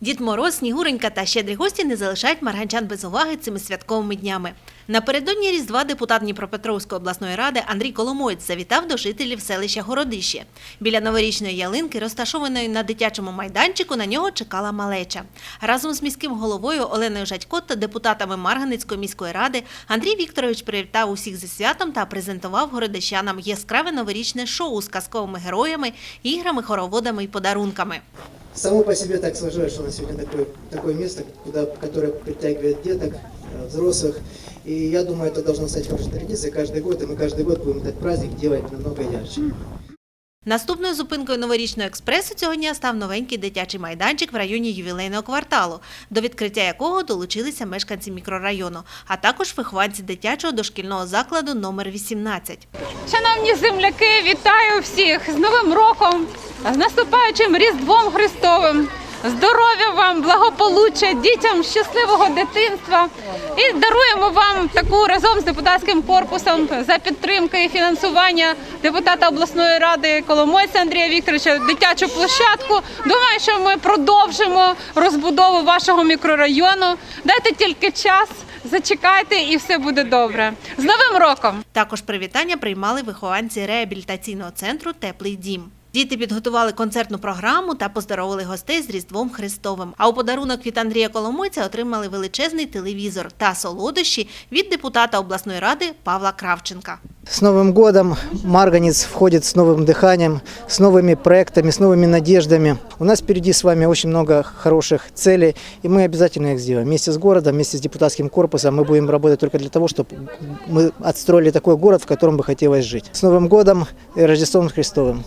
Дід Мороз, Снігуренька та щедрі гості не залишають марганчан без уваги цими святковими днями. Напередодні Різдва депутат Дніпропетровської обласної ради Андрій Коломоєць завітав до жителів селища Городище. Біля новорічної ялинки, розташованої на дитячому майданчику, на нього чекала малеча. Разом з міським головою Оленою Жадько та депутатами Марганицької міської ради Андрій Вікторович привітав усіх зі святом та презентував городищанам яскраве новорічне шоу з казковими героями, іграми, хороводами і подарунками. Само по себе так сложилось, что у нас сегодня такое, такое место, куда, которое притягивает деток, э, взрослых. И я думаю, это должно стать хорошей традицией каждый год, и мы каждый год будем этот праздник делать намного ярче. Наступною зупинкою новорічного експресу цього дня став новенький дитячий майданчик в районі ювілейного кварталу, до відкриття якого долучилися мешканці мікрорайону, а також вихованці дитячого дошкільного закладу номер 18. Шановні земляки, вітаю всіх з Новим роком, З наступаючим Різдвом Христовим. Здоров'я вам, благополуччя, дітям щасливого дитинства. І даруємо вам таку разом з депутатським корпусом за підтримки і фінансування депутата обласної ради Коломойця Андрія Вікторовича дитячу площадку. Думаю, що ми продовжимо розбудову вашого мікрорайону. Дайте тільки час, зачекайте, і все буде добре. З Новим роком! Також привітання приймали вихованці реабілітаційного центру Теплий дім. Діти підготували концертну програму та поздоровили гостей з Різдвом Христовим. А у подарунок від Андрія Коломойця отримали величезний телевізор та солодощі від депутата обласної ради Павла Кравченка. С Новым годом Марганец входит с новым дыханием, с новыми проектами, с новыми надеждами. У нас впереди с вами очень много хороших целей, и мы обязательно их сделаем. Вместе с городом, вместе с депутатским корпусом мы будем работать только для того, чтобы мы отстроили такой город, в котором бы хотелось жить. С Новым годом и Рождеством Христовым!